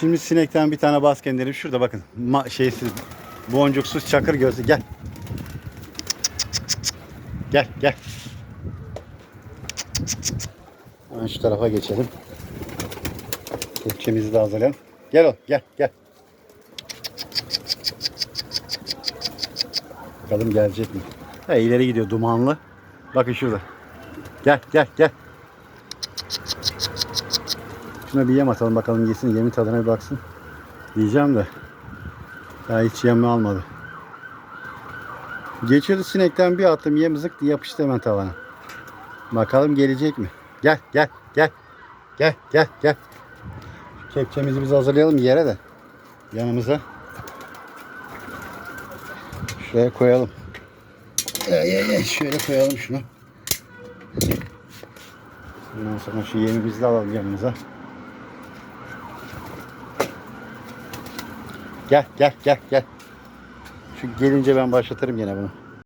Şimdi sinekten bir tane bas kendileri. Şurada bakın. Ma şeysiz, boncuksuz çakır gözlü. Gel. Gel gel. Hemen şu tarafa geçelim. Kepçemizi de hazırlayalım. Gel o gel gel. Bakalım gelecek mi? Ha, ileri gidiyor dumanlı. Bakın şurada. Gel gel gel. Şuna bir yem atalım bakalım yesin. Yemin tadına bir baksın. Diyeceğim de. Daha hiç yem almadı. Geçiyordu sinekten bir attım yem zık yapıştı hemen tavana. Bakalım gelecek mi? Gel gel gel. Gel gel gel. Kepçemizi biz hazırlayalım yere de. Yanımıza. Şuraya koyalım. Şöyle koyalım şunu. Ondan sonra şu yemi biz de alalım yanımıza. Gel gel gel gel. Şu gelince ben başlatırım yine bunu.